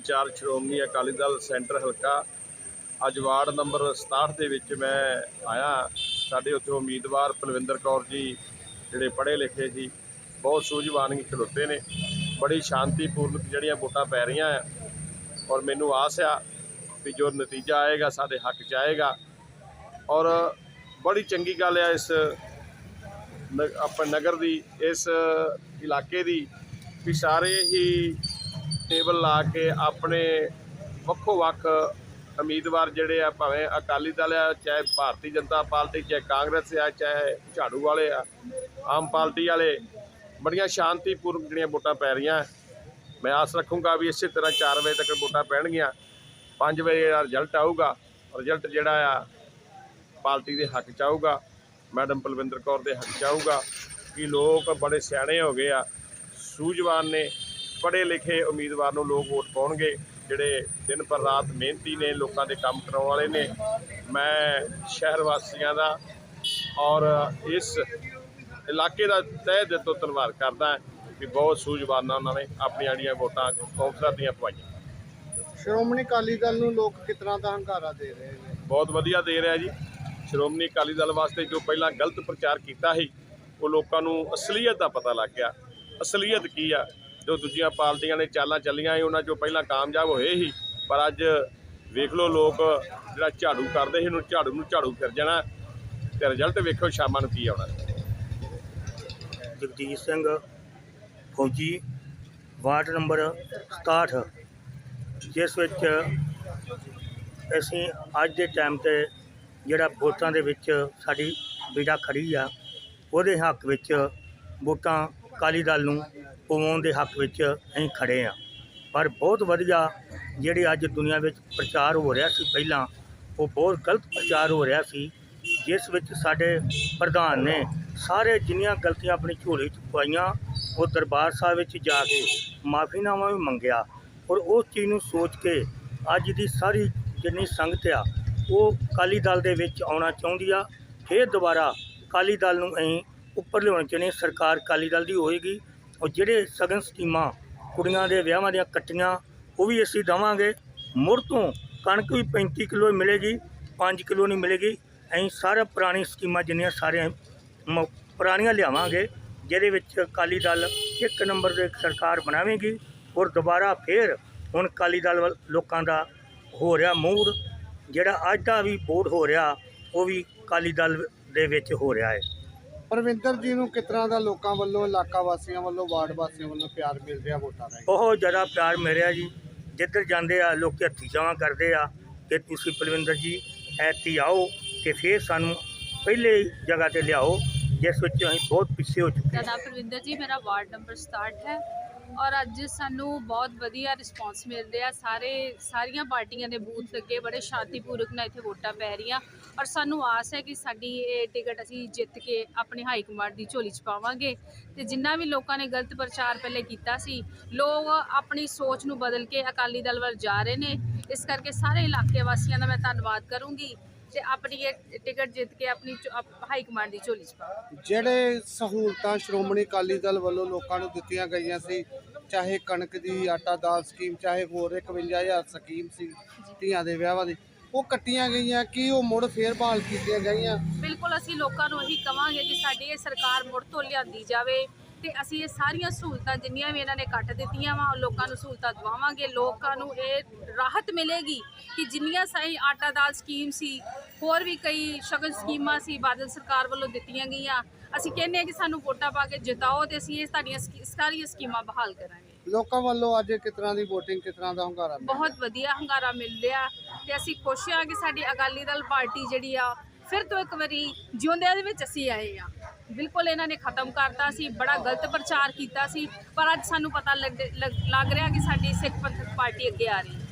In charge Shiromani Akali Dal centre ਹਲਕਾ ਅੱਜ ward number 67 ਦੇ ਵਿੱਚ ਮੈਂ ਆਇਆ। ਸਾਡੇ ਉੱਥੇ ਉਮੀਦਵਾਰ ਪਲਵਿੰਦਰ ਕੌਰ ਜੀ ਜਿਹੜੇ ਪੜ੍ਹੇ ਲਿਖੇ ਸੀ, ਬਹੁਤ ਸੂਝਵਾਨ ਖਲੋਤੇ ਨੇ। ਬੜੀ ਸ਼ਾਂਤੀਪੂਰਵਕ ਜਿਹੜੀਆਂ ਵੋਟਾਂ ਪੈ ਰਹੀਆਂ ਆ ਔਰ ਮੈਨੂੰ ਆਸ ਆ ਵੀ ਜੋ ਨਤੀਜਾ ਆਏਗਾ, ਸਾਡੇ ਹੱਕ 'ਚ ਆਏਗਾ। ਔਰ ਬੜੀ ਚੰਗੀ ਗੱਲ ਆ ਇਸ ਨ- ਆਪਣੇ ਨਗਰ ਦੀ, ਇਸ ਇਲਾਕੇ ਦੀ ਵੀ ਸਾਰੇ ਹੀ ਟੇਬਲ ਲਾ ਕੇ ਆਪਣੇ ਵੱਖੋ ਵੱਖ ਉਮੀਦਵਾਰ ਜਿਹੜੇ ਆ, ਭਾਵੇਂ ਅਕਾਲੀ ਦਲ ਆ, ਚਾਹੇ ਭਾਰਤੀ ਜਨਤਾ ਪਾਰਟੀ, ਚਾਹੇ ਕਾਂਗਰਸ ਆ, ਚਾਹੇ ਝਾੜੂ ਵਾਲੇ ਆ, ਆਮ ਪਾਰਟੀ ਵਾਲੇ, ਬੜੀਆਂ ਸ਼ਾਂਤੀਪੂਰਵਕ ਜਿਹੜੀਆਂ ਵੋਟਾਂ ਪੈ ਰਹੀਆਂ। ਮੈਂ ਆਸ ਰੱਖੂੰਗਾ ਵੀ ਇਸੇ ਤਰ੍ਹਾਂ 4 ਵਜੇ ਤੱਕ ਵੋਟਾਂ ਪੈਣਗੀਆਂ। 5 ਵਜੇ ਦਾ ਰਿਜ਼ਲਟ ਆਊਗਾ। ਰਿਜ਼ਲਟ ਜਿਹੜਾ ਆ, ਪਾਰਟੀ ਦੇ ਹੱਕ ਚ ਆਊਗਾ। ਮੈਡਮ ਪਲਵਿੰਦਰ ਕੌਰ ਦੇ ਹੱਕ ਚ ਆਊਗਾ ਕਿ ਲੋਕ ਬੜੇ ਸਿਆਣੇ ਹੋ ਗਏ ਆ। ਸੂਝਵਾਨ ਨੇ। ਪੜ੍ਹੇ ਲਿਖੇ ਉਮੀਦਵਾਰ ਨੂੰ ਲੋਕ ਵੋਟ ਪਾਉਣਗੇ। ਜਿਹੜੇ ਦਿਨ ਪਰ ਰਾਤ ਮਿਹਨਤੀ ਨੇ ਲੋਕਾਂ ਦੇ ਕੰਮ ਕਰਾਉਣ ਵਾਲੇ ਨੇ। ਮੈਂ ਸ਼ਹਿਰ ਵਾਸੀਆਂ ਦਾ ਔਰ ਇਸ ਇਲਾਕੇ ਦਾ ਤਹਿ ਦਿਲ ਤੋਂ ਧੰਨਵਾਦ ਕਰਦਾ ਕਿ ਬਹੁਤ ਸੂਝਵਾਨਾਂ ਉਹਨਾਂ ਨੇ ਆਪਣੀਆਂ ਜਿਹੜੀਆਂ ਵੋਟਾਂ ਕੌਂਸਲਰ ਦੀਆਂ ਪਵਾਈਆਂ। ਸ਼੍ਰੋਮਣੀ ਅਕਾਲੀ ਦਲ ਨੂੰ ਲੋਕ ਤਰ੍ਹਾਂ ਦਾ ਹੰਗਾਰਾ ਦੇ ਰਹੇ ਨੇ? ਬਹੁਤ ਵਧੀਆ ਦੇ ਰਿਹਾ ਜੀ। ਸ਼੍ਰੋਮਣੀ ਅਕਾਲੀ ਦਲ ਵਾਸਤੇ ਜੋ ਪਹਿਲਾਂ ਗਲਤ ਪ੍ਰਚਾਰ ਕੀਤਾ ਸੀ ਉਹ ਲੋਕਾਂ ਨੂੰ ਅਸਲੀਅਤ ਦਾ ਪਤਾ ਲੱਗ ਗਿਆ। ਅਸਲੀਅਤ ਕੀ ਆ? ਜੋ ਦੂਜੀਆਂ ਪਾਰਟੀਆਂ ਨੇ ਚਾਲਾਂ ਚੱਲੀਆਂ ਸੀ, ਉਹਨਾਂ ਚੋਂ ਪਹਿਲਾਂ ਕਾਮਯਾਬ ਹੋਏ ਸੀ, ਪਰ ਅੱਜ ਵੇਖ ਲਓ ਲੋਕ ਜਿਹੜਾ ਝਾੜੂ ਕਰਦੇ ਸੀ, ਉਹਨੂੰ ਝਾੜੂ ਨੂੰ ਝਾੜੂ ਫਿਰ ਜਾਣਾ, ਤੇ ਰਿਜ਼ਲਟ ਵੇਖੋ ਸ਼ਾਮਾਂ ਨੂੰ ਕੀ ਆਉਣਾ। ਜਗਜੀਤ ਸਿੰਘ ਫੌਜੀ, ਵਾਰਡ ਨੰਬਰ 67 ਜਿਸ ਵਿੱਚ ਅਸੀਂ ਅੱਜ ਦੇ ਟਾਈਮ ਤੇ ਜਿਹੜਾ ਵੋਟਾਂ ਦੇ ਵਿੱਚ ਸਾਡੀ ਬੀੜਾ ਖੜੀ ਆ, ਉਹਦੇ ਹੱਕ ਵਿੱਚ ਵੋਟਾਂ ਅਕਾਲੀ ਦਲ ਨੂੰ ਪਵਾਉਣ ਦੇ ਹੱਕ ਵਿੱਚ ਅਸੀਂ ਖੜੇ ਆ ਪਰ ਬਹੁਤ ਵਧੀਆ ਜਿਹੜੇ ਅੱਜ ਦੁਨੀਆ ਵਿੱਚ ਪ੍ਰਚਾਰ ਹੋ ਰਿਹਾ ਸੀ ਪਹਿਲਾਂ, ਉਹ ਬਹੁਤ ਗਲਤ ਪ੍ਰਚਾਰ ਹੋ ਰਿਹਾ ਸੀ, ਜਿਸ ਵਿੱਚ ਸਾਡੇ ਪ੍ਰਧਾਨ ਨੇ ਸਾਰੇ ਜਿੰਨੀਆਂ ਗਲਤੀਆਂ ਆਪਣੀ ਝੋਲੀ 'ਚ ਪਾਈਆਂ ਉਹ ਦਰਬਾਰ ਸਾਹਿਬ ਵਿੱਚ ਜਾ ਕੇ ਮਾਫੀਨਾਮਾ ਵੀ ਮੰਗਿਆ। ਔਰ ਉਸ ਚੀਜ਼ ਨੂੰ ਸੋਚ ਕੇ ਅੱਜ ਦੀ ਸਾਰੀ ਜਿੰਨੀ ਸੰਗਤ ਆ, ਉਹ ਅਕਾਲੀ ਦਲ ਦੇ ਵਿੱਚ ਆਉਣਾ ਚਾਹੁੰਦੀ ਆ। ਫਿਰ ਦੁਬਾਰਾ ਅਕਾਲੀ ਦਲ ਨੂੰ ਅਸੀਂ ਉੱਪਰ ਲਿਆਉਣਾ ਚਾਹੁੰਦੇ ਹਾਂ। ਸਰਕਾਰ ਅਕਾਲੀ ਦਲ ਦੀ ਹੋਏਗੀ। ਔਰ ਜਿਹੜੇ ਸਗਨ ਸਕੀਮਾਂ ਕੁੜੀਆਂ ਦੇ ਵਿਆਹਾਂ ਦੀਆਂ ਕੱਟੀਆਂ, ਉਹ ਵੀ ਅਸੀਂ ਦੇਵਾਂਗੇ। ਮੁੜ ਤੋਂ ਕਣਕ ਵੀ 35 ਕਿਲੋ ਮਿਲੇਗੀ 5 ਕਿਲੋ ਨਹੀਂ ਮਿਲੇਗੀ। ਅਸੀਂ ਸਾਰਾ ਪੁਰਾਣੀ ਸਕੀਮਾਂ ਜਿੰਨੀਆਂ ਸਾਰੀਆਂ ਮ- ਪੁਰਾਣੀਆਂ ਲਿਆਵਾਂਗੇ, ਜਿਹਦੇ ਵਿੱਚ ਅਕਾਲੀ ਦਲ ਇੱਕ ਨੰਬਰ ਦੇ ਸਰਕਾਰ ਬਣਾਵੇਗੀ ਔਰ ਦੁਬਾਰਾ ਫੇਰ ਹੁਣ ਅਕਾਲੀ ਦਲ ਵੱਲ ਲੋਕਾਂ ਦਾ ਹੋ ਰਿਹਾ ਮੂਡ। ਜਿਹੜਾ ਅੱਜ ਦਾ ਵੀ ਵੋਟ ਹੋ ਰਿਹਾ, ਉਹ ਵੀ ਅਕਾਲੀ ਦਲ ਦੇ ਵਿੱਚ ਹੋ ਰਿਹਾ ਹੈ। ਪਰਵਿੰਦਰ ਜੀ ਨੂੰ ਕਿਸ ਤਰ੍ਹਾਂ ਦਾ ਲੋਕਾਂ ਵੱਲੋਂ ਇਲਾਕਾ ਵਾਸੀਆਂ ਵੱਲੋਂ ਵਾਰਡ ਵਾਸੀਆਂ ਵੱਲੋਂ ਪਿਆਰ ਮਿਲ ਰਿਹਾ ਵੋਟਾਂ ਦਾ ਬਹੁਤ ਜ਼ਿਆਦਾ ਪਿਆਰ ਮਿਲਿਆ ਜੀ। ਜਿੱਧਰ ਜਾਂਦੇ ਆ ਲੋਕ ਹੱਥੀ ਚਾਵਾਂ ਕਰਦੇ ਆ ਕਿ ਤੁਸੀਂ ਪਲਵਿੰਦਰ ਜੀ ਐਤੀ ਆਓ ਤੇ ਫੇਰ ਸਾਨੂੰ ਪਹਿਲੇ ਜਗ੍ਹਾ ਤੇ ਲਿਆਓ ਜਿਸ ਵਿੱਚ ਅਸੀਂ ਬਹੁਤ ਪਿੱਛੇ ਹੋ ਚੁੱਕੇ ਹਾਂ। ਨਾਮ ਪ੍ਰਵਿੰਦਰ ਜੀ ਮੇਰਾ ਵਾਰਡ ਨੰਬਰ 67 ਹੈ। ਔਰ ਅੱਜ ਸਾਨੂੰ ਬਹੁਤ ਵਧੀਆ ਰਿਸਪੌਂਸ ਮਿਲ ਰਿਹਾ ਸਾਰੇ, ਸਾਰੀਆਂ ਪਾਰਟੀਆਂ ਦੇ ਬੂਥ ਲੱਗੇ ਬੜੇ ਸ਼ਾਂਤੀਪੂਰਵਕ ਨਾਲ ਇੱਥੇ ਵੋਟਾਂ ਪੈ ਰਹੀਆਂ। ਔਰ ਸਾਨੂੰ ਆਸ ਹੈ ਕਿ ਸਾਡੀ ਇਹ ਟਿਕਟ ਅਸੀਂ ਜਿੱਤ ਕੇ ਆਪਣੇ ਹਾਈ ਕਮਾਂਡ ਦੀ ਝੋਲੀ 'ਚ ਪਾਵਾਂਗੇ। ਤੇ ਜਿੰਨਾ ਵੀ ਲੋਕਾਂ ਨੇ ਗਲਤ ਪ੍ਰਚਾਰ ਪਹਿਲੇ ਕੀਤਾ ਸੀ, ਲੋਕ ਆਪਣੀ ਸੋਚ ਨੂੰ ਬਦਲ ਕੇ ਅਕਾਲੀ ਦਲ ਵੱਲ ਜਾ ਰਹੇ ਨੇ। ਇਸ ਕਰਕੇ ਸਾਰੇ ਇਲਾਕੇ ਵਾਸੀਆਂ ਦਾ ਮੈਂ ਧੰਨਵਾਦ ਕਰੂੰਗੀ। ਤੇ ਆਪਣੀ ਇਹ ਟਿਕਟ ਜਿੱਤ ਕੇ ਆਪਣੀ ਹਾਈ ਕਮਾਂਡ ਦੀ ਝੋਲੀ 'ਚ ਪਾਵਾਂਗੇ ਜਿਹੜੇ ਸਹੂਲਤਾਂ ਸ਼੍ਰੋਮਣੀ ਅਕਾਲੀ ਦਲ ਵੱਲੋਂ ਲੋਕਾਂ ਨੂੰ ਦਿੱਤੀਆਂ ਗਈਆਂ ਸੀ ਚਾਹੇ ਕਣਕ ਦੀ ਆਟਾ ਦਾਲ ਸਕੀਮ ਚਾਹੇ ਹੋਰ 51000 ਸਕੀਮ ਸੀ ਧੀਆਂ ਦੇ ਵਿਆਹਾਂ ਦੀ ਉਹ ਕੱਟੀਆਂ ਗਈਆਂ ਕੀ ਉਹ ਮੁੜ ਫੇਰ ਬਹਾਲ ਕੀਤੀਆਂ ਗਈਆਂ? ਬਿਲਕੁਲ ਅਸੀਂ ਲੋਕਾਂ ਨੂੰ ਇਹੀ ਕਵਾਂਗੇ ਕਿ ਸਾਡੀ ਇਹ ਸਰਕਾਰ ਮੁੜ ਤੋਂ ਲਿਆਂਦੀ ਜਾਵੇ। ਤੇ ਅਸੀਂ ਇਹ ਸਾਰੀਆਂ ਸਹੂਲਤਾਂ ਜਿੰਨੀਆਂ ਵੀ ਇਹਨਾਂ ਨੇ ਕੱਟ ਦਿੱਤੀਆਂ ਵਾ ਲੋਕਾਂ ਨੂੰ ਸਹੂਲਤਾਂ ਦਵਾਵਾਂਗੇ ਲੋਕਾਂ ਨੂੰ ਇਹ ਰਾਹਤ ਮਿਲੇਗੀ ਕਿ ਜਿੰਨੀਆਂ ਸਹੀ ਆਟਾ ਦਾਲ ਸਕੀਮ ਸੀ ਹੋਰ ਵੀ ਕਈ ਸ਼ਗਨ ਸਕੀਮਾਂ ਸੀ ਬਾਦਲ ਸਰਕਾਰ ਵੱਲੋਂ ਦਿੱਤੀਆਂ ਗਈਆਂ। ਅਸੀਂ ਕਹਿੰਦੇ ਹਾਂ ਕਿ ਸਾਨੂੰ ਵੋਟਾਂ ਪਾ ਕੇ ਜਿਤਾਓ ਤੇ ਅਸੀਂ ਇਹ ਤੁਹਾਡੀਆਂ ਸਕੀ- ਸਾਰੀਆਂ ਸਕੀਮਾਂ ਬਹਾਲ ਕਰਾਂਗੇ। ਲੋਕਾਂ ਵੱਲੋਂ ਅੱਜ ਕਿਸ ਤਰ੍ਹਾਂ ਦੀ VOTING ਕਿਸ ਤਰ੍ਹਾਂ ਦਾ ਹੰਗਾਰਾ ਮਿਲਿਆ? ਬਹੁਤ ਵਧੀਆ ਹੰਗਾਰਾ ਮਿਲ ਰਿਹਾ ਤੇ ਅਸੀਂ ਖੁਸ਼ ਹਾਂ ਕਿ ਸਾਡੀ ਅਕਾਲੀ ਦਲ ਪਾਰਟੀ ਜਿਹੜੀ ਆ ਫਿਰ ਤੋਂ ਇੱਕ ਵਾਰੀ ਜਿਉਂਦਿਆਂ ਦੇ ਵਿੱਚ ਅਸੀਂ ਆਏ ਆ ਬਿਲਕੁਲ ਇਹਨਾਂ ਨੇ ਖਤਮ ਕਰਤਾ ਸੀ, ਬੜਾ ਗਲਤ ਪ੍ਰਚਾਰ ਕੀਤਾ ਸੀ, ਪਰ ਅੱਜ ਸਾਨੂੰ ਪਤਾ ਲੱਗ, ਲੱਗ- ਲੱਗ ਰਿਹਾ ਕਿ ਸਾਡੀ ਸਿੱਖ ਪੰਥਕ ਪਾਰਟੀ ਅੱਗੇ ਆ ਰਹੀ ਹੈ।